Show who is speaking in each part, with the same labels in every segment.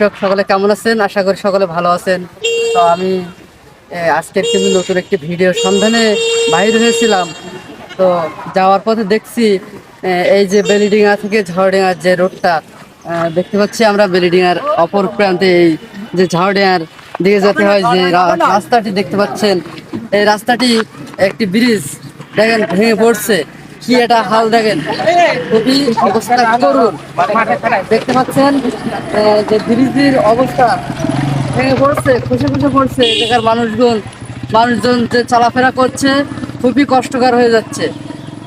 Speaker 1: দর্শক, সকলে কেমন আছেন? আশা করি সকলে ভালো আছেন। তো আমি আজকের কিন্তু নতুন একটি ভিডিও সন্ধানে বাইর হয়েছিলাম। তো যাওয়ার পথে দেখছি এই যে বেলিডিঙা থেকে ঝড়ডিঙার যে রোডটা দেখতে পাচ্ছি আমরা বেলিডিঙার অপর প্রান্তে এই যে ঝড়ডিঙার দিকে যেতে হয় যে রাস্তাটি দেখতে পাচ্ছেন। এই রাস্তাটি একটি ব্রিজ, দেখেন, ভেঙে পড়ছে। কি এটা হাল দেখেন? খুবই অবস্থা করুন দেখতে পাচ্ছেন যে ব্রিজের অবস্থা। ভেঙে পড়ছে, খুশি খুশি পড়ছে এলাকার মানুষজন। মানুষজন যে চলাফেরা করছে, খুবই কষ্টকর হয়ে যাচ্ছে।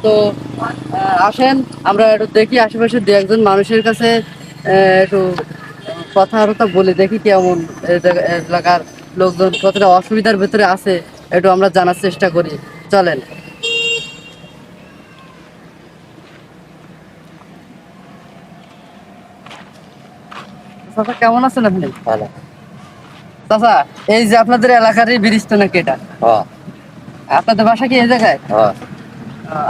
Speaker 1: তো আসেন, আমরা একটু দেখি আশেপাশে দু একজন মানুষের কাছে একটু কথাবার্তা বলে দেখি কেমন এলাকার লোকজন কতটা অসুবিধার ভেতরে আছে, একটু আমরা জানার চেষ্টা করি। চলেন। চাচা কেমন আছেন আপনি?
Speaker 2: ভালো।
Speaker 1: চাচা এই যে আপনাদের এলাকারই ব্রিজ তো নাকি এটা? আপনাদের বাসা কি এই জায়গায়?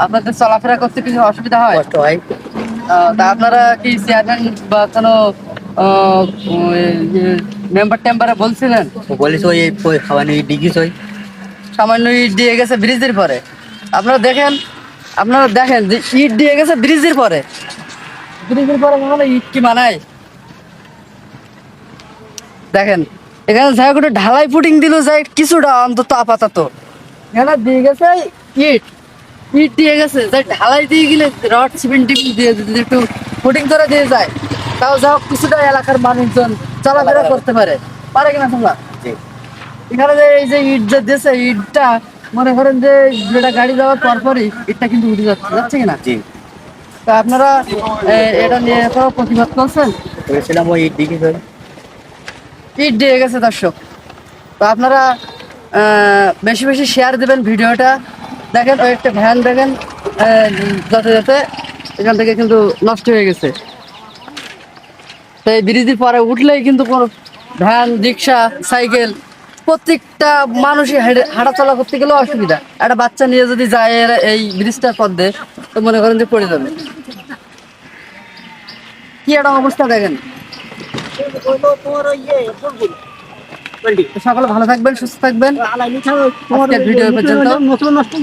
Speaker 1: আপনাদের চলাফেরা করতে কিছু অসুবিধা হয়?
Speaker 2: কষ্ট হয়।
Speaker 1: তা আপনারা কি চেয়ারম্যান বা কোনো মেম্বার টেম্বারে বলছিলেন?
Speaker 2: বলিস ওই ওই খাওয়ানি ডিগিস ওই
Speaker 1: সামান্য ইট দিয়ে গেছে ব্রিজের পরে। আপনারা দেখেন আপনারা দেখেন যে ইট দিয়ে গেছে ব্রিজের পরে। ব্রিজের পরে মানে ইট কি মানায়? দেখেন এখানে যাই হোক একটু ঢালাই ফুটিং দিল যাই কিছুটা অন্তত আপাতত। এখানে দিয়ে গেছে ইট। ইট দিয়ে গেছে যাই ঢালাই দিয়ে গেলে রড সিমেন্ট দিয়ে যদি একটু ফুটিং করে দিয়ে যায় তাও যাও কিছুটা এলাকার মানুষজন চলাফেরা করতে পারে। পারে কিনা তোমরা? এখানে যে এই যে ইট যে দিয়েছে ইটটা মনে করেন যে যেটা গাড়ি যাওয়ার পরপরই ইটটা কিন্তু উঠে যাচ্ছে যাচ্ছে কিনা?
Speaker 2: জি।
Speaker 1: তা আপনারা এটা নিয়ে প্রতিবাদ করছেন?
Speaker 2: বলেছিলাম ওই ডিগিস ওই
Speaker 1: ইট দিয়ে গেছে দর্শক। তো আপনারা বেশি বেশি শেয়ার দেবেন ভিডিওটা। দেখেন, ওই একটা ভ্যান দেখেন যাতে যাতে এখান থেকে কিন্তু নষ্ট হয়ে গেছে। তো এই ব্রিজের পরে উঠলেই কিন্তু কোনো ভ্যান, রিক্সা, সাইকেল, প্রত্যেকটা মানুষই হেঁটে- হাঁটাচলা করতে গেলেও অসুবিধা। একটা বাচ্চা নিয়ে যদি যায় এই ব্রিজটার পথে তো মনে করেন যে পড়ে যাবে। কি একটা অবস্থা দেখেন। সকলে ভালো থাকবেন সুস্থ থাকবেন তোমার ভিডিও পর্যন্ত
Speaker 2: নষ্ট